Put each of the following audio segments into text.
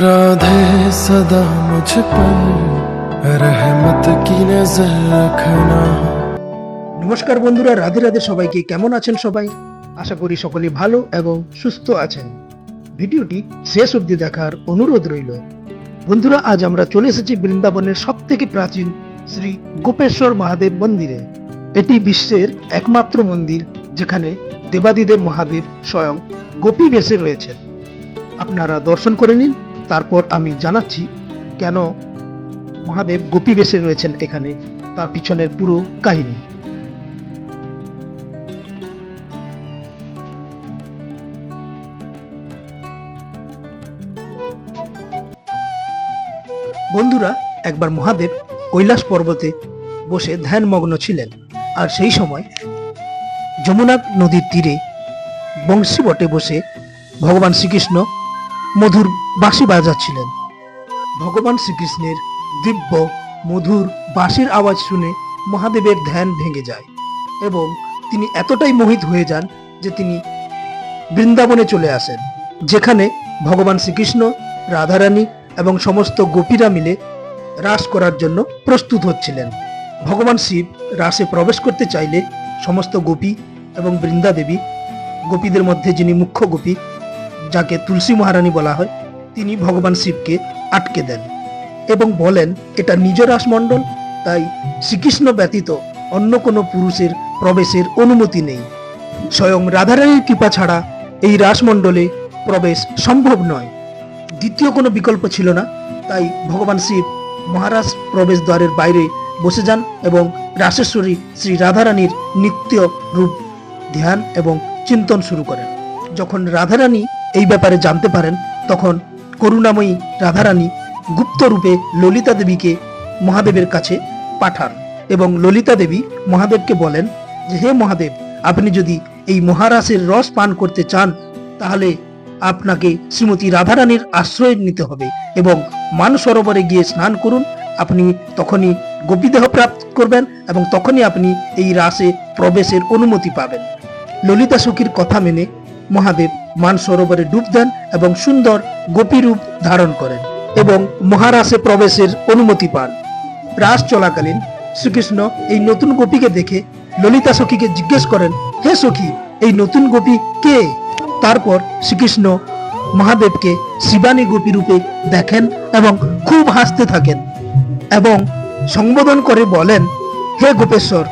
राधे सदा मुझ पर रहमत की नजर रखना নমস্কার বন্ধুরা রাধে রাধে সবাইকে কেমন আছেন সবাই আশা করি সকলে ভালো এবং সুস্থ আছেন ভিডিওটি শেষ অবধি দেখার অনুরোধ রইল বন্ধুরা আজ আমরা চলে এসেছি বৃন্দাবনের সব থেকে প্রাচীন শ্রী গোপেশ্বর মহাদেব মন্দিরে এটি বিশ্বের একমাত্র মন্দির যেখানে দেবাদিদেব মহাদেব স্বয়ং গোপী বেশে রয়েছেন আপনারা দর্শন করে নিন তারপর আমি জানাচ্ছি কেন মহাদেব গোপী বেশে রয়েছেন এখানে, তার পিছনের পুরো কাহিনী। বন্ধুরা, একবার মহাদেব কৈলাস পর্বতে বসে ধ্যানমগ্ন ছিলেন, আর সেই সময় যমুনা নদীর তীরে বংশী বটে বসে ভগবান শ্রীকৃষ্ণ মধুর বাঁশি বাজাচ্ছিলেন। ভগবান শ্রীকৃষ্ণের দিব্য, মধুর বাঁশির আওয়াজ শুনে মহাদেবের ধ্যান ভেঙে যায় এবং তিনি এতটাই মোহিত হয়ে যান যে তিনি বৃন্দাবনে চলে আসেন, যেখানে ভগবান শ্রীকৃষ্ণ, রাধারানী এবং সমস্ত গোপীরা মিলে রাস করার জন্য প্রস্তুত হচ্ছিলেন। ভগবান শিব রাসে প্রবেশ করতে চাইলে সমস্ত গোপী এবং বৃন্দাদেবী, গোপীদের মধ্যে যিনি মুখ্য গোপী যাকে তুলসী মহারানী বলা হয়, তিনি ভগবান শিবকে আটকে দেন এবং বলেন, এটা নিজ রাসমণ্ডল, তাই শ্রীকৃষ্ণ ব্যতীত অন্য কোনো পুরুষের প্রবেশের অনুমতি নেই। স্বয়ং রাধারানীর কৃপা ছাড়া এই রাসমণ্ডলে প্রবেশ সম্ভব নয়। দ্বিতীয় কোনো বিকল্প ছিল না, তাই ভগবান শিব মহারাজ প্রবেশ দ্বারের বাইরে বসে যান এবং রাসেশ্বরী শ্রী রাধারানীর নিত্য রূপ, ধ্যান এবং চিন্তন শুরু করেন। যখন রাধারানী এই ব্যাপারে জানতে পারেন, তখন করুণাময়ী রাধারানী গুপ্ত রূপে ললিতা দেবীকে মহাদেবের কাছে পাঠান এবং ললিতা দেবী মহাদেবকে বলেন যে হে মহাদেব, আপনি যদি এই মহারাসের রস পান করতে চান, তাহলে আপনাকে শ্রীমতী রাধারানীর আশ্রয় নিতে হবে এবং মান সরোবরে গিয়ে স্নান করুন। আপনি তখনই গোপীদেহ প্রাপ্ত করবেন এবং তখনই আপনি এই রাসে প্রবেশের অনুমতি পাবেন। ললিতা সখীর কথা মেনে মহাদেব মান সরোবরে ডুব দেন এবং সুন্দর গোপী রূপ ধারণ করেন এবং মহারাসে প্রবেশের অনুমতি পান। রাস চলাকালীন শ্রীকৃষ্ণ এই নতুন গোপীকে দেখে ললিতা সখীকে জিজ্ঞেস করেন, হে সখী, এই নতুন গোপী কে? তারপর শ্রীকৃষ্ণ মহাদেবকে শিবানী গোপী রূপে দেখেন এবং খুব হাসতে থাকেন এবং সম্বোধন করে বলেন, হে গোপেশ্বর,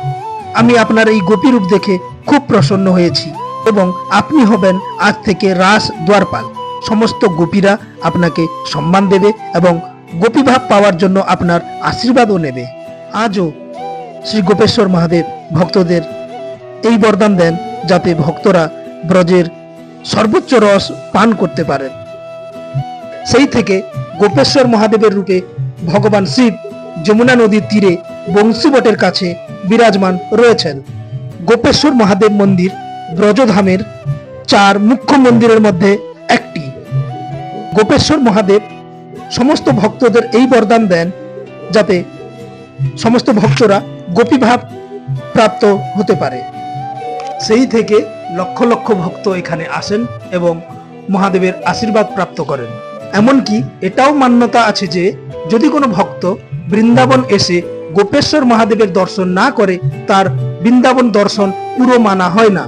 আমি আপনার এই গোপী রূপ দেখে খুব প্রসন্ন হয়েছি। এবং আপনি হবেন আজ থেকে রাস দ্বারপাল। সমস্ত গোপীরা আপনাকে সম্মান দেবে এবং গোপীভাব পাওয়ার জন্য আপনার আশীর্বাদও নেবে। আজও শ্রী গোপেশ্বর মহাদেব ভক্তদের এই বরদান দেন যাতে ভক্তরা ব্রজের সর্বোচ্চ রস পান করতে পারেন। সেই থেকে গোপেশ্বর মহাদেবের রূপে ভগবান শিব যমুনা নদীর তীরে বংশীবটের কাছে বিরাজমান রয়েছেন। গোপেশ্বর মহাদেব মন্দির ব্রজধামের চার মুখ্য মন্দিরের মধ্যে একটি। গোপেশ্বর মহাদেব সমস্ত ভক্তদের এই বরদান দেন যাতে সমস্ত ভক্তরা গোপীভাব প্রাপ্ত হতে পারে। সেই থেকে লক্ষ লক্ষ ভক্ত এখানে আসেন এবং মহাদেবের আশীর্বাদ প্রাপ্ত করেন। এমনকি এটাও মান্যতা আছে যে, যদি কোনো ভক্ত বৃন্দাবন এসে গোপেশ্বর মহাদেবের দর্শন না করে, তার বৃন্দাবন দর্শন পুরো মানা হয় না।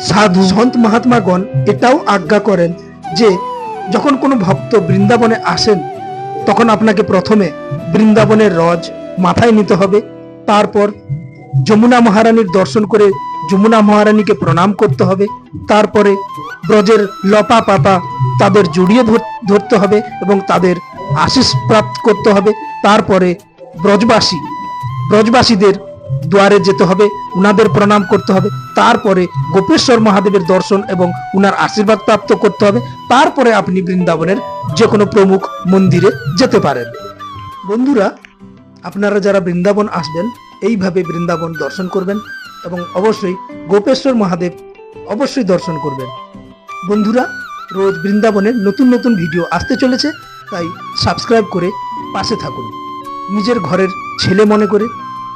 সাধু সন্ত মহাত্মাগণ এটাও আজ্ঞা করেন যে, যখন কোনো ভক্ত বৃন্দাবনে আসেন, তখন আপনাকে প্রথমে বৃন্দাবনের রজ মাথায় নিতে হবে। তারপর যমুনা মহারানীর দর্শন করে যমুনা মহারানীকে প্রণাম করতে হবে। তারপরে ব্রজের লপা পাপা তাদের জড়িয়ে ধর- ধরতে হবে এবং তাদের আশিস প্রাপ্ত করতে হবে। তারপরে ব্রজবাসী, ব্রজবাসীদের দুয়ারে যেতে হবে, উনাদের প্রণাম করতে হবে, তারপরে গোপেশ্বর মহাদেবের দর্শন এবং উনার আশীর্বাদ প্রাপ্ত করতে হবে, তারপরে আপনি বৃন্দাবনের যে কোনো প্রমুখ মন্দিরে যেতে পারেন। বন্ধুরা, আপনারা যারা বৃন্দাবন আসবেন, এইভাবে বৃন্দাবন দর্শন করবেন এবং অবশ্যই গোপেশ্বর মহাদেব অবশ্যই দর্শন করবেন। বন্ধুরা, রোজ বৃন্দাবনের নতুন নতুন ভিডিও আসতে চলেছে, তাই সাবস্ক্রাইব করে পাশে থাকুন। নিজের ঘরের ছেলে মনে করে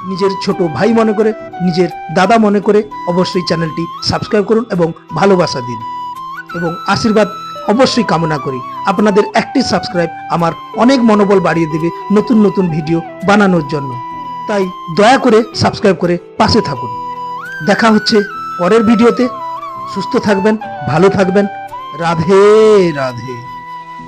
নিজের ছোট ভাই মনে করে, নিজের দাদা মনে করে অবশ্যই চ্যানেলটি সাবস্ক্রাইব করুন এবং ভালোবাসা দিন। এবং আশীর্বাদ অবশ্যই কামনা করি। আপনাদের একটি সাবস্ক্রাইব আমার অনেক মনোবল বাড়িয়ে দেবে নতুন নতুন ভিডিও বানানোর জন্য। তাই দয়া করে সাবস্ক্রাইব করে পাশে থাকুন। দেখা হচ্ছে পরের ভিডিওতে। সুস্থ থাকবেন, ভালো থাকবেন। রাধে রাধে।